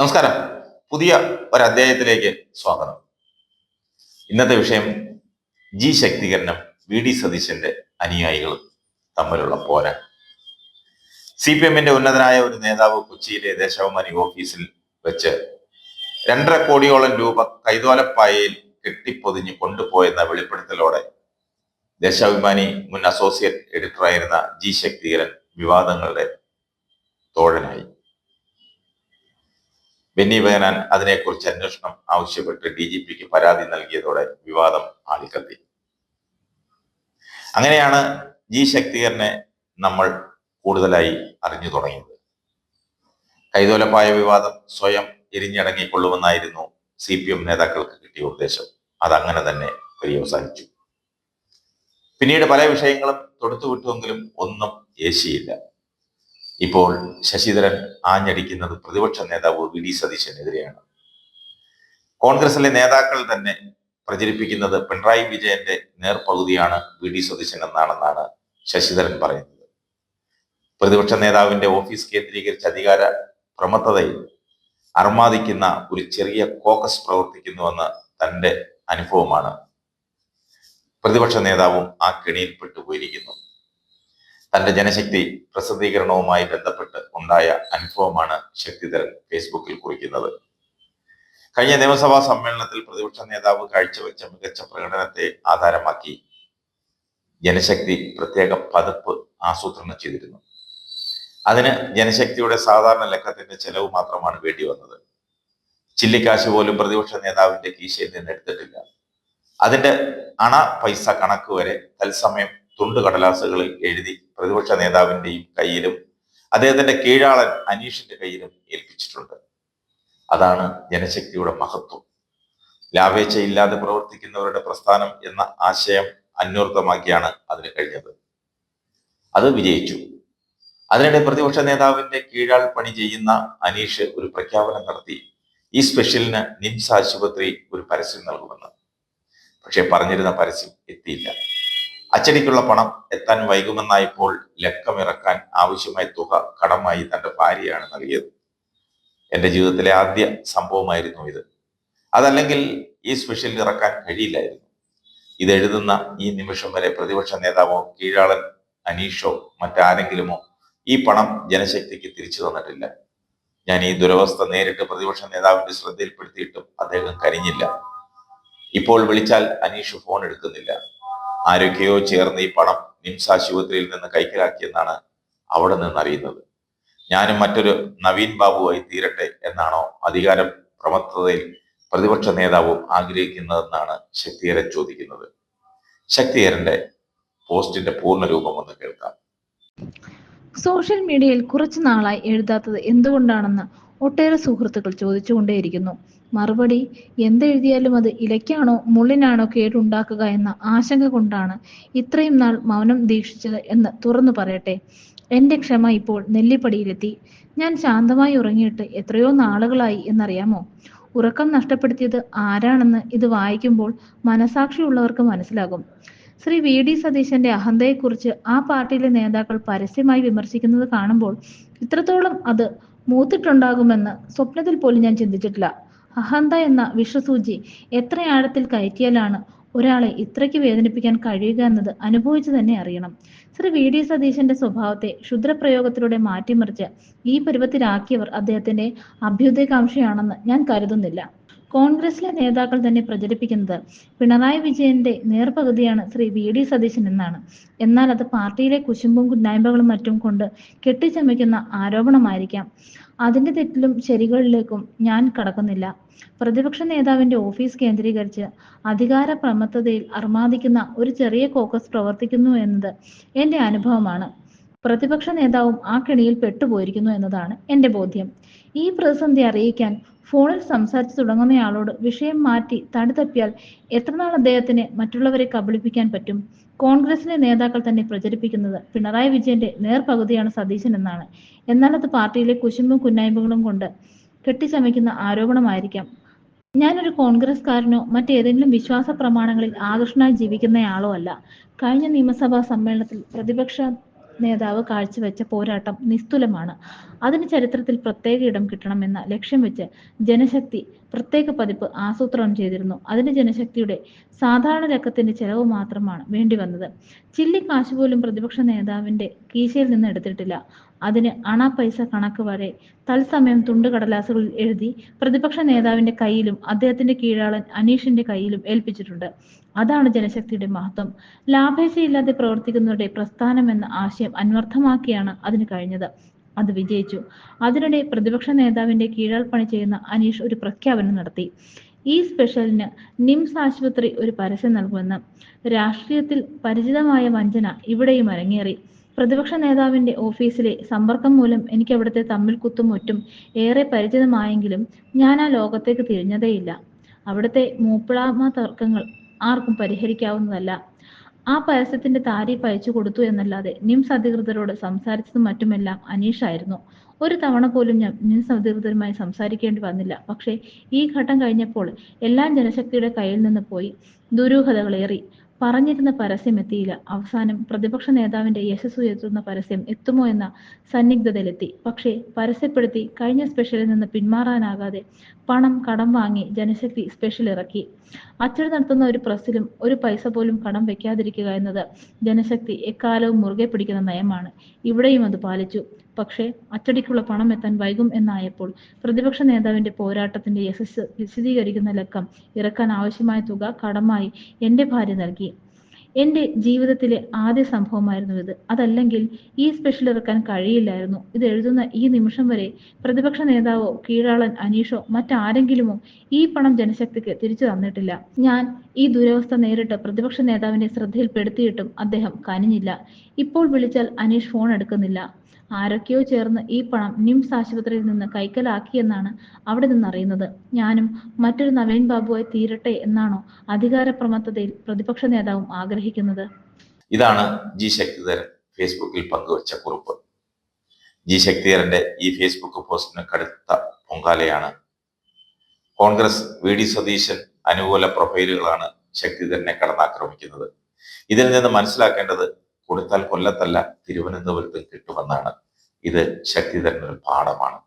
നമസ്കാരം. പുതിയ ഒരു സ്വാഗതം. ഇന്നത്തെ വിഷയം ജി ശക്തീകരണം വി ഡി സതീശന്റെ അനുയായികളും തമ്മിലുള്ള പോരാ സി പി എമ്മിന്റെ ഉന്നതനായ ഒരു നേതാവ് കൊച്ചിയിലെ ദേശാഭിമാനി ഓഫീസിൽ വെച്ച് രണ്ടര കോടിയോളം രൂപ കൈതോലപ്പായയിൽ കെട്ടിപ്പൊതിഞ്ഞ് കൊണ്ടുപോയെന്ന വെളിപ്പെടുത്തലോടെ ദേശാഭിമാനി മുൻ അസോസിയേറ്റ് എഡിറ്ററായിരുന്ന ജി ശക്തീകരൻ വിവാദങ്ങളുടെ ബെന്നി ബെഹനാൻ അതിനെക്കുറിച്ച് അന്വേഷണം ആവശ്യപ്പെട്ട് ഡി ജി പിക്ക് പരാതി നൽകിയതോടെ വിവാദം ആളിക്കത്തി. അങ്ങനെയാണ് ജി ശക്തികരനെ നമ്മൾ കൂടുതലായി അറിഞ്ഞു തുടങ്ങിയത്. കൈതോലപ്പായ വിവാദം സ്വയം എരിഞ്ഞടങ്ങിക്കൊള്ളുമെന്നായിരുന്നു സി പി എം നേതാക്കൾക്ക് കിട്ടിയ ഉപദേശം അതങ്ങനെ തന്നെ പര്യവസാനിച്ചു. പിന്നീട് പല വിഷയങ്ങളും തൊടുത്തുവിട്ടുവെങ്കിലും ഒന്നും ഏശിയില്ല. ഇപ്പോൾ ശശിധരൻ ആഞ്ഞടിക്കുന്നത് പ്രതിപക്ഷ നേതാവ് വി ഡി സതീശനെതിരെയാണ്. കോൺഗ്രസിലെ നേതാക്കൾ തന്നെ പ്രചരിപ്പിക്കുന്നത് പിണറായി വിജയന്റെ നേർപകുതിയാണ് വി ഡി സതീശൻ എന്നാണെന്നാണ് ശശിധരൻ പറയുന്നത്. പ്രതിപക്ഷ നേതാവിന്റെ ഓഫീസ് കേന്ദ്രീകരിച്ച അധികാര പ്രമത്തതയിൽ അർമാദിക്കുന്ന ഒരു ചെറിയ കോക്കസ് പ്രവർത്തിക്കുന്നുവെന്ന് തന്റെ അനുഭവമാണ്. പ്രതിപക്ഷ നേതാവും ആ കെണിയിൽപ്പെട്ടു പെട്ടുപോയിരിക്കുന്നു തന്റെ ജനശക്തി പ്രസിദ്ധീകരണവുമായി ബന്ധപ്പെട്ട് ഉണ്ടായ അനുഭവമാണ് ശക്തിധരൻ ഫേസ്ബുക്കിൽ കുറിക്കുന്നത്. കഴിഞ്ഞ നിയമസഭാ സമ്മേളനത്തിൽ പ്രതിപക്ഷ നേതാവ് കാഴ്ചവെച്ച മികച്ച പ്രകടനത്തെ ആധാരമാക്കി ജനശക്തി പ്രത്യേക പതിപ്പ് ആസൂത്രണം ചെയ്തിരുന്നു. അതിന് ജനശക്തിയുടെ സാധാരണ ലക്കത്തിന്റെ ചെലവ് മാത്രമാണ് വേണ്ടി വന്നത്. ചില്ലിക്കാശ് പോലും പ്രതിപക്ഷ നേതാവിന്റെ കീശയിൽ നിന്ന് എടുത്തിട്ടില്ല. അതിന്റെ അണ പൈസ കണക്ക് വരെ തത്സമയം തുണ്ട് കടലാസുകളിൽ എഴുതി പ്രതിപക്ഷ നേതാവിന്റെയും കയ്യിലും അദ്ദേഹത്തിന്റെ കീഴാളൻ അനീഷിന്റെ കയ്യിലും ഏൽപ്പിച്ചിട്ടുണ്ട്. അതാണ് ജനശക്തിയുടെ മഹത്വം. ലാഭേച്ഛയില്ലാതെ പ്രവർത്തിക്കുന്നവരുടെ പ്രസ്ഥാനം എന്ന ആശയം അന്വർത്ഥമാക്കിയാണ് അതിന് കഴിഞ്ഞത്. അത് വിജയിച്ചു. അതിനിടെ പ്രതിപക്ഷ നേതാവിന്റെ കീഴാൾ പണി ചെയ്യുന്ന അനീഷ് ഒരു പ്രഖ്യാപനം നടത്തി ഈ സ്പെഷ്യലിന് നിംസ് ആശുപത്രി ഒരു പരസ്യം നൽകുമെന്ന്. പക്ഷെ പറഞ്ഞിരുന്ന പരസ്യം എത്തിയില്ല. അച്ചടിക്കുള്ള പണം എത്താൻ വൈകുമെന്നായപ്പോൾ ലക്കമിറക്കാൻ ആവശ്യമായ തുക കടമായി തന്റെ ഭാര്യയാണ് നൽകിയത്. എന്റെ ജീവിതത്തിലെ ആദ്യ സംഭവമായിരുന്നു ഇത്. അതല്ലെങ്കിൽ ഈ സ്പെഷ്യൽ ഇറക്കാൻ കഴിയില്ലായിരുന്നു. ഇത് എഴുതുന്ന ഈ നിമിഷം വരെ പ്രതിപക്ഷ നേതാവോ കീഴാളൻ അനീഷോ മറ്റാരെങ്കിലുമോ ഈ പണം ജനശക്തിക്ക് തിരിച്ചു തന്നിട്ടില്ല. ഞാൻ ഈ ദുരവസ്ഥ നേരിട്ട് പ്രതിപക്ഷ നേതാവിന്റെ ശ്രദ്ധയിൽപ്പെടുത്തിയിട്ടും അദ്ദേഹം കരിഞ്ഞില്ല. ഇപ്പോൾ വിളിച്ചാൽ അനീഷ് ഫോൺ എടുക്കുന്നില്ല. ആരൊക്കെയോ ചേർന്ന് ഈ പണം നിംസ് ആശുപത്രിയിൽ നിന്ന് കൈക്കലാക്കിയെന്നാണ് അവിടെ നിന്ന് അറിയുന്നത് ഞാനും മറ്റൊരു നവീൻ ബാബുവായി തീരട്ടെ എന്നാണോ അധികാര പ്രമത്തതയിൽ പ്രതിപക്ഷ നേതാവും ആഗ്രഹിക്കുന്നതെന്നാണ് ശക്തിധരൻ ചോദിക്കുന്നത്. ശക്തിയരന്റെ പോസ്റ്റിന്റെ പൂർണ രൂപം ഒന്ന് കേൾക്കാം. സോഷ്യൽ മീഡിയയിൽ കുറച്ചു നാളായി എഴുതാത്തത് എന്തുകൊണ്ടാണെന്ന് ഒട്ടേറെ സുഹൃത്തുക്കൾ ചോദിച്ചുകൊണ്ടേയിരിക്കുന്നു. മറുപടി എന്തെഴുതിയാലും അത് ഇലയ്ക്കാണോ മുള്ളിനാണോ കേടുണ്ടാക്കുക എന്ന ആശങ്ക കൊണ്ടാണ് ഇത്രയും നാൾ മൗനം ദീക്ഷിച്ചത് എന്ന് തുറന്നു പറയട്ടെ. എന്റെ ക്ഷമ ഇപ്പോൾ നെല്ലിപ്പടിയിലെത്തി. ഞാൻ ശാന്തമായി ഉറങ്ങിയിട്ട് എത്രയോ നാളുകളായി എന്നറിയാമോ? ഉറക്കം നഷ്ടപ്പെടുത്തിയത് ആരാണെന്ന് ഇത് വായിക്കുമ്പോൾ മനസാക്ഷിയുള്ളവർക്ക് മനസ്സിലാകും. ശ്രീ വി. ഡി. സതീശന്റെ അഹന്തയെക്കുറിച്ച് ആ പാർട്ടിയിലെ നേതാക്കൾ പരസ്യമായി വിമർശിക്കുന്നത് കാണുമ്പോൾ ഇത്രത്തോളം അത് മൂത്തിട്ടുണ്ടാകുമെന്ന് സ്വപ്നത്തിൽ പോലും ഞാൻ ചിന്തിച്ചിട്ടില്ല. അഹന്ത എന്ന വിഷസൂചി എത്ര ആഴത്തിൽ കയറ്റിയാലാണ് ഒരാളെ ഇത്രയ്ക്ക് വേദനിപ്പിക്കാൻ കഴിയുക എന്നത് അനുഭവിച്ചു തന്നെ അറിയണം. ശ്രീ വി. ഡി. സതീശന്റെ സ്വഭാവത്തെ ക്ഷുദ്രപ്രയോഗത്തിലൂടെ മാറ്റിമറിച്ച് ഈ പരുവത്തിലാക്കിയവർ അദ്ദേഹത്തിന്റെ അഭ്യുദയകാംക്ഷയാണെന്ന് ഞാൻ കരുതുന്നില്ല. കോൺഗ്രസിലെ നേതാക്കൾ തന്നെ പ്രചരിപ്പിക്കുന്നത് പിണറായി വിജയന്റെ നേർപകുതിയാണ് ശ്രീ വി ഡി സതീശൻ എന്നാണ്. എന്നാൽ അത് പാർട്ടിയിലെ കുശുമ്പും കുന്നായ്മകളും മറ്റും കൊണ്ട് കെട്ടിച്ചമയ്ക്കുന്ന ആരോപണമായിരിക്കാം. അതിന്റെ തെറ്റിലും ശരികളിലേക്കും ഞാൻ കടക്കുന്നില്ല. പ്രതിപക്ഷ നേതാവിന്റെ ഓഫീസ് കേന്ദ്രീകരിച്ച് അധികാര പ്രമത്തതയിൽ അർമാദിക്കുന്ന ഒരു ചെറിയ കോക്കസ് പ്രവർത്തിക്കുന്നു എന്നത് എന്റെ അനുഭവമാണ്. പ്രതിപക്ഷ നേതാവും ആ കെണിയിൽ പെട്ടുപോയിരിക്കുന്നു എന്നതാണ് എന്റെ ബോധ്യം. ഈ പ്രതിസന്ധി അറിയിക്കാൻ ഫോണിൽ സംസാരിച്ചു തുടങ്ങുന്നയാളോട് വിഷയം മാറ്റി തടി തപ്പിയാൽ എത്രനാൾ അദ്ദേഹത്തിന് മറ്റുള്ളവരെ കബളിപ്പിക്കാൻ പറ്റും? കോൺഗ്രസിലെ നേതാക്കൾ തന്നെ പ്രചരിപ്പിക്കുന്നത് പിണറായി വിജയന്റെ നേർപകുതിയാണ് സതീശൻ എന്നാണ്. എന്നാൽ അത് പാർട്ടിയിലെ കുശുമ്പും കുന്നായ്മകളും കൊണ്ട് കെട്ടിച്ചമയ്ക്കുന്ന ആരോപണമായിരിക്കാം. ഞാനൊരു കോൺഗ്രസ്കാരനോ മറ്റേതെങ്കിലും വിശ്വാസ പ്രമാണങ്ങളിൽ ആകർഷണമായി ജീവിക്കുന്നയാളോ അല്ല. കഴിഞ്ഞ നിയമസഭാ സമ്മേളനത്തിൽ പ്രതിപക്ഷ നേതാവ് കാഴ്ചവെച്ച പോരാട്ടം നിസ്തുലമാണ്. അതിന് ചരിത്രത്തിൽ പ്രത്യേക ഇടം കിട്ടണമെന്ന ലക്ഷ്യം വെച്ച് ജനശക്തി പ്രത്യേക പതിപ്പ് ആസൂത്രണം ചെയ്തിരുന്നു. അതിന് ജനശക്തിയുടെ സാധാരണ രക്കത്തിന്റെ ചെലവ് മാത്രമാണ് വേണ്ടി വന്നത്. ചില്ലി കാശ് പോലും പ്രതിപക്ഷ നേതാവിന്റെ കീശയിൽ നിന്ന് എടുത്തിട്ടില്ല. അതിന് അണ പൈസ കണക്ക് വരെ തത്സമയം തുണ്ടുകടലാസുകളിൽ എഴുതി പ്രതിപക്ഷ നേതാവിന്റെ കയ്യിലും അദ്ദേഹത്തിന്റെ കീഴാളൻ അനീഷിന്റെ കയ്യിലും ഏൽപ്പിച്ചിട്ടുണ്ട്. അതാണ് ജനശക്തിയുടെ മഹത്വം. ലാഭേച്ഛയില്ലാതെ പ്രവർത്തിക്കുന്നവരുടെ പ്രസ്ഥാനം എന്ന ആശയം അന്വർത്ഥമാക്കിയാണ് അതിന് കഴിഞ്ഞത്. അത് വിജയിച്ചു. അതിനിടെ പ്രതിപക്ഷ നേതാവിന്റെ കീഴാൽ പണി ചെയ്യുന്ന അനീഷ് ഒരു പ്രഖ്യാപനം നടത്തി. ഈ സ്പെഷ്യലിന് നിംസ് ആശുപത്രി ഒരു പരസ്യം നൽകുമെന്ന്. രാഷ്ട്രീയത്തിൽ പരിചിതമായ വഞ്ചന ഇവിടെയും അരങ്ങേറി. പ്രതിപക്ഷ നേതാവിന്റെ ഓഫീസിലെ സമ്പർക്കം മൂലം എനിക്ക് അവിടുത്തെ തമ്മിൽ കുത്തും ഒറ്റും ഏറെ പരിചിതമായെങ്കിലും ഞാൻ ആ ലോകത്തേക്ക് തിരിഞ്ഞതേയില്ല. അവിടുത്തെ മൂപ്പിളാമ തർക്കങ്ങൾ ആർക്കും പരിഹരിക്കാവുന്നതല്ല. ആ പരസ്യത്തിന്റെ താരിഫ് അയച്ചു കൊടുത്തു എന്നല്ലാതെ നിംസ് അധികൃതരോട് സംസാരിച്ചതും മറ്റുമെല്ലാം അനീഷായിരുന്നു. ഒരു തവണ പോലും ഞാൻ നിംസ് അധികൃതരുമായി സംസാരിക്കേണ്ടി വന്നില്ല. പക്ഷേ ഈ ഘട്ടം കഴിഞ്ഞപ്പോൾ എല്ലാം ജനശക്തിയുടെ കയ്യിൽ നിന്ന് പോയി ദുരൂഹതകളേറി. പറഞ്ഞിരുന്ന പരസ്യം എത്തിയില്ല. അവസാനം പ്രതിപക്ഷ നേതാവിന്റെ യശസ് ഉയർത്തുന്ന പരസ്യം എത്തുമോ എന്ന സന്നിഗ്ധതയിലെത്തി. പക്ഷേ പരസ്യപ്പെടുത്തി കഴിഞ്ഞ സ്പെഷ്യലിൽ നിന്ന് പിന്മാറാനാകാതെ പണം കടം വാങ്ങി ജനശക്തി സ്പെഷ്യൽ ഇറക്കി. അച്ചടി നടത്തുന്ന ഒരു പ്രസിലും ഒരു പൈസ പോലും കടം വെക്കാതിരിക്കുക എന്നത് ജനശക്തി എക്കാലവും മുറുകെ പിടിക്കുന്ന നയമാണ്. ഇവിടെയും അത് പാലിച്ചു. പക്ഷേ അച്ചടിക്കുള്ള പണം എത്താൻ വൈകും എന്നായപ്പോൾ പ്രതിപക്ഷ നേതാവിന്റെ പോരാട്ടത്തിന്റെ യശസ് വിശദീകരിക്കുന്ന ലക്കം ഇറക്കാൻ ആവശ്യമായ തുക കടമായി എന്റെ ഭാര്യ നൽകി. എന്റെ ജീവിതത്തിലെ ആദ്യ സംഭവമായിരുന്നു ഇത്. അതല്ലെങ്കിൽ ഈ സ്പെഷ്യൽ ഇറക്കാൻ കഴിയില്ലായിരുന്നു. ഇത് എഴുതുന്ന ഈ നിമിഷം വരെ പ്രതിപക്ഷ നേതാവോ കീഴാളൻ അനീഷോ മറ്റാരെങ്കിലുമോ ഈ പണം ജനശക്തിക്ക് തിരിച്ചു തന്നിട്ടില്ല. ഞാൻ ഈ ദുരവസ്ഥ നേരിട്ട് പ്രതിപക്ഷ നേതാവിന്റെ ശ്രദ്ധയിൽപ്പെടുത്തിയിട്ടും അദ്ദേഹം കനിഞ്ഞില്ല. ഇപ്പോൾ വിളിച്ചാൽ അനീഷ് ഫോൺ എടുക്കുന്നില്ല. ആരൊക്കെയോ ചേർന്ന് ഈ പണം നിംസ് ആശുപത്രിയിൽ നിന്ന് കൈക്കലാക്കിയെന്നാണ് അവിടെ നിന്ന് അറിയുന്നത്. ഞാനും മറ്റൊരു നവീൻ ബാബുവായി തീരട്ടെ എന്നാണോ അധികാര പ്രമത്തതയിൽ പ്രതിപക്ഷ നേതാവും ആഗ്രഹിക്കുന്നത്? ഇതാണ് ജി ശക്തിധരൻ ഫേസ്ബുക്കിൽ പങ്കുവച്ച കുറിപ്പ്. ജി ശക്തിധരന്റെ ഈ ഫേസ്ബുക്ക് പോസ്റ്റിന് കടുത്ത പൊങ്കാലയാണ്. കോൺഗ്രസ് വി ഡി സതീശൻ അനുകൂല പ്രൊഫൈലുകളാണ് ശക്തിധരനെ കടന്നാക്രമിക്കുന്നത്. ഇതിൽ നിന്ന് മനസ്സിലാക്കേണ്ടത് കൊടുത്താൽ കൊല്ലത്തല്ല തിരുവനന്തപുരത്ത് കിട്ടുമെന്നാണ്. ഇത് ശക്തിധരൻ ഒരു പാഠമാണ്.